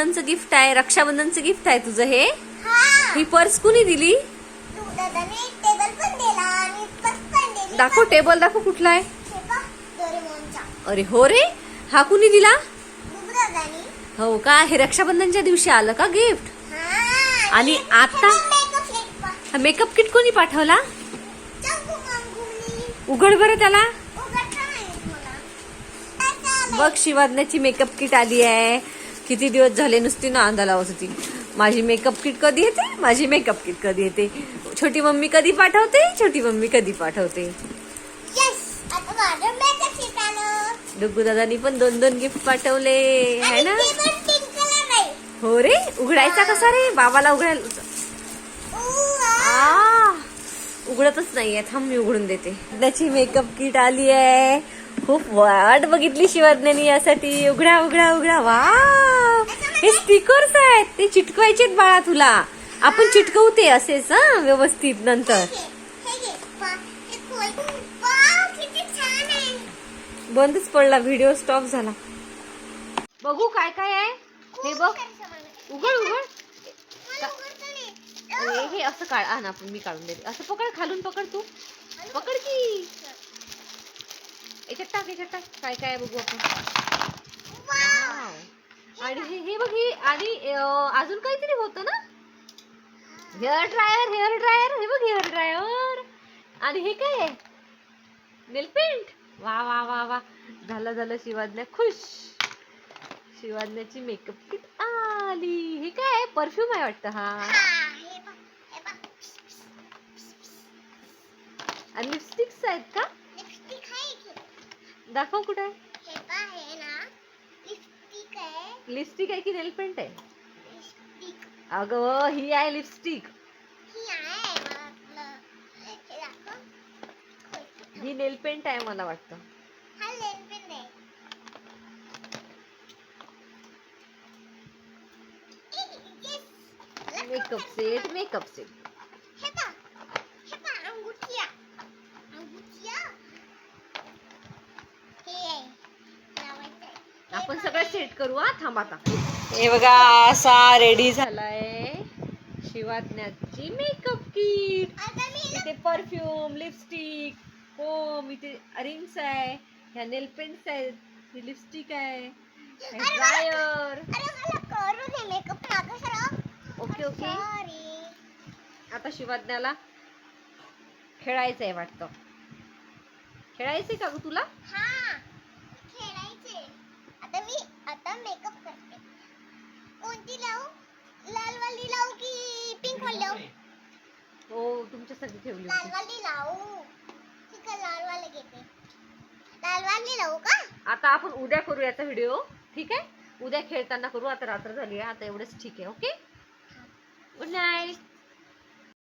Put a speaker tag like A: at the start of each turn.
A: रक्षाबंधनचं gift आहे. रक्षाबंधनचं gift आहे तुझं हे.
B: हा.
A: पर्स कुणी दिली? दाखव टेबल दाखव कुठला आहे. अरे हो रे. हा कुणी दिला? हो का? हे रक्षाबंधनच्या दिवशी आलं का गिफ्ट
B: हा
A: आणि आता?
B: मेकअप.
A: हा किट कोणी पाठवला? उघड बरं त्याला? बघ शिवाज्ञाची मेकअप किट आली आहे. किती दिवस झाले नुसती नांदा लावत होती. माझी मेकअप किट कधी येते? माझी मेकअप किट कधी येते? छोटी मम्मी कधी पाठवते? छोटी मम्मी कधी पाठवते? डुग्गू दादानी पण दोन दोन गिफ्ट पाठवले. है
B: आणि
A: ना?
B: आहे.
A: हो रे? उघडायचा कसा रे? बाबाला उघडायला उघडतच नाहीये. थांब मी उघडून देते. त्याची मेकअप किट आली आहे. खूप वाट बघितली शिवाज्ञानी यासाठी. उघडा उघडा उघडा. वा! हे स्टिकर्स आहेत. ते चिटकवायचे बाळा तुला. आपण चिटकवू ते असेच हा व्यवस्थित नंतर. बंदच पडला व्हिडिओ स्टॉप झाला. बघू काय काय आहे. हे बघ. उघड उघड. हे असं काढ. आण आपण मी काढून देते. असं पकड खालून पकड तू. पकड की. याच्यात टाक याच्यात टाक. काय काय आहे बघू आपण. आणि हे बघ हे आणि अजून काहीतरी होतं ना? हेअर ड्रायर हेअर ड्रायर हे बघ हेअर ड्रायर आणि हे काय नेल पेंट वा वा वा वा. झालं झालं शिवाज्ञा खुश. शिवाज्ञाची मेकअप किट आली. हे काय परफ्यूम आहे वाटतं हा. आणि लिपस्टिक्स आहेत का?
B: लिपस्टिक आहे की?
A: दाखव कुठे आहे
B: हे पहा, हे ना लिपस्टिक आहे
A: लिपस्टिक आहे की नेल पेंट आहे? अगं ही आहे लिपस्टिक.
B: ही
A: नेल पेंट आहे मला वाटतं.
B: हा.
A: मेकअप सेट मेकअप सेट
B: हे पहा. हे पहा, अंगुठ्या. अंगुठ्या. हे आहे. लावायचं आहे. हे
A: आपण सगळं. सेट करू हा? थांब आता. हे बघा असा रेडी झालाय. शिवाज्ञाची मेकअप किट इथे परफ्यूम लिपस्टिक कोम इथे रिंग्स आहे. ह्या नेल पेंट्स आहेत. ही लिपस्टिक आहे. ड्रायर
B: अरे मला करू दे मेकअप मागं सरक.
A: Okay okay. आता शिवाज्ञाला खेळायचं आहे वाटतं. खेळायचंय का ग तुला?
B: आता मेकअप करते कोणती लावू लाल वाली लावू की पिंक वाली लावू
A: हो तुमच्यासाठी ठेवली होती.
B: लाल वाली लावू ठीक आहे लाल वाली घेते. लाल वाली लावू का?
A: आता आपण उद्या करू याचा व्हिडिओ ठीक आहे? उद्या खेळताना करू. आता रात्र झाली आहे. आता एवढंच ठीक आहे. Okay good night